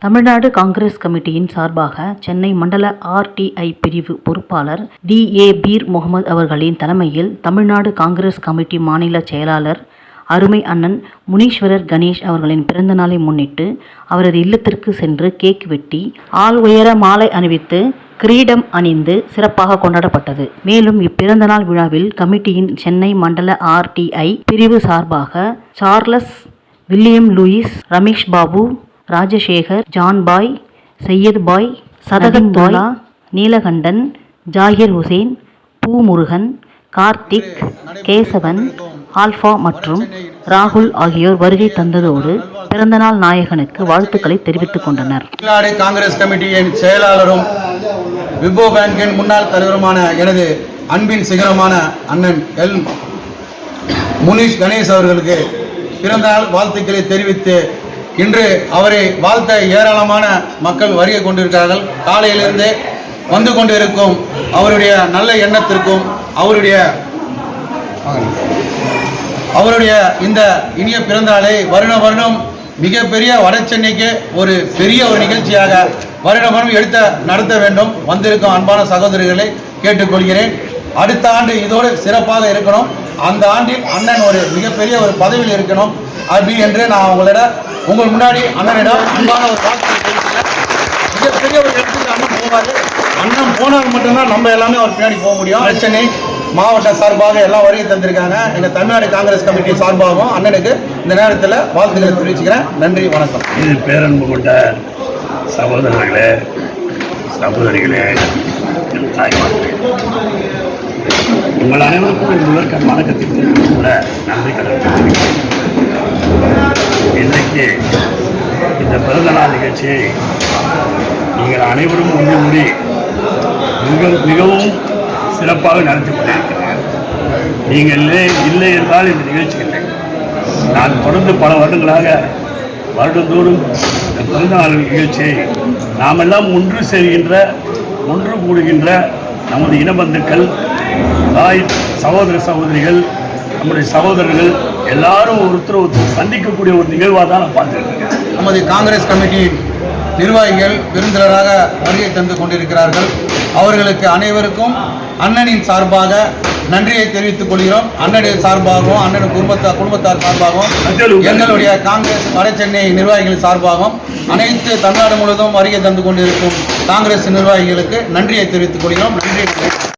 தமிழ்நாடு காங்கிரஸ் கமிட்டியின் சார்பாக சென்னை மண்டல ஆர்டிஐ பிரிவு பொறுப்பாளர் டி ஏ பீர் முகமது அவர்களின் தலைமையில் தமிழ்நாடு காங்கிரஸ் கமிட்டி மாநில செயலாளர் அருமை அண்ணன் முனீஸ்வரர் கணேஷ் அவர்களின் பிறந்த நாளை முன்னிட்டு அவரது இல்லத்திற்கு சென்று கேக் வெட்டி ஆள் உயர மாலை அணிவித்து கிரீடம் அணிந்து சிறப்பாக கொண்டாடப்பட்டது. மேலும் இப்பிறந்த நாள் விழாவில் கமிட்டியின் சென்னை மண்டல ஆர்டிஐ பிரிவு சார்பாக Charles William Louis Ramesh Babu Rajasekar John Bhai Syed Bhai Sadagath Bhai Neelakandan Zakir Hussain Poomurugan Karthik Kesavan Alpha மற்றும் ராகுல் ஆகியோர் வருகை தந்ததோடு பிறந்தநாள் நாயகனுக்கு வாழ்த்துக்களை தெரிவித்துக் கொண்டனர். தமிழ்நாடு காங்கிரஸ் கமிட்டியின் செயலாளரும் விபோ பேங்கின் முன்னாள் தலைவருமான எனது அன்பின் சிகரமான அண்ணன் எல். முனீஷ் கணேஷ் அவர்களுக்கு பிறந்தநாள் வாழ்த்துக்களை தெரிவித்து இன்று அவரை வாழ்த்த ஏராளமான மக்கள் வருகை கொண்டிருக்கிறார்கள். காலையிலிருந்து வந்து கொண்டிருக்கும் அவருடைய நல்ல எண்ணத்திற்கும் அவருடைய அவருடைய இந்த இனிய பிறந்தாளை வருட வருடம் மிகப்பெரிய வட சென்னைக்கு ஒரு பெரிய ஒரு நிகழ்ச்சியாக வருட வருடம் எடுத்த நடத்த வேண்டும். வந்திருக்கும் அன்பான சகோதரிகளை கேட்டுக்கொள்கிறேன். அடுத்த ஆண்டு இதோடு சிறப்பாக இருக்கணும். அந்த ஆண்டில் அண்ணன் ஒரு மிகப்பெரிய ஒரு பதவியில் இருக்கணும். அப்படி என்று நான் உங்களிடம் உங்கள் முன்னாடி அண்ணனிடம் அன்பான ஒரு வாக்கு மிகப்பெரிய ஒரு இடத்துக்கு அண்ணன் போவார். அண்ணன் போனால் மட்டும்தான் நம்ம எல்லாமே அவர் பின்னாடி போக முடியும். சென்னை மாவட்ட சார்பாக எல்லாம் வருகை தந்திருக்காங்க. எங்கள் தமிழ்நாடு காங்கிரஸ் கமிட்டி சார்பாகவும் அண்ணனுக்கு இந்த நேரத்தில் வாழ்த்துக்களை தெரிவிச்சுக்கிறேன். நன்றி வணக்கம். இது பேரன்பு கொண்ட சகோதரர்களே சகோதரிகளே தாய்மார்களே. உங்கள் அனைவருக்கும் என் முதற்கண் வணக்கத்தை தெரிவித்துக் கொள்ள நன்றி கடன். இன்றைக்கு இந்த பிறந்த நாள் நிகழ்ச்சியை நீங்கள் அனைவரும் ஒன்று கூடி மிக மிகவும் சிறப்பாக நடத்தி கொண்டிருக்கிறீர்கள். நீங்கள் இல்லை இல்லை என்றால் இந்த நிகழ்ச்சி இல்லை. நான் தொடர்ந்து பல வருடங்களாக வருடந்தோறும் இந்த பிறந்த நாள் நிகழ்ச்சியை நாமெல்லாம் ஒன்று சேர்கின்ற ஒன்று கூடுகின்ற நமது இனபந்துக்கள் தாய் சகோதர சகோதரிகள் நம்முடைய சகோதரர்கள் எல்லாரும் ஒருத்தர் ஒருத்தர் சந்திக்கக்கூடிய ஒரு நிகழ்வாக தான் நான் பார்த்துருக்கேன் நமது காங்கிரஸ் கமிட்டியின் நிர்வாகிகள் விருந்தினராக வருகை தந்து கொண்டிருக்கிறார்கள். அவர்களுக்கு அனைவருக்கும் அண்ணனின் சார்பாக நன்றியை தெரிவித்துக் கொள்கிறோம். அண்ணனுடைய சார்பாகவும் அண்ணன் குடும்பத்தார் குடும்பத்தார் சார்பாகவும் எங்களுடைய காங்கிரஸ் வட சென்னை நிர்வாகிகள் சார்பாகவும் அனைத்து தமிழ்நாடு முழுவதும் வருகை தந்து கொண்டிருக்கும் காங்கிரஸ் நிர்வாகிகளுக்கு நன்றியை தெரிவித்துக் கொள்கிறோம். நன்றி.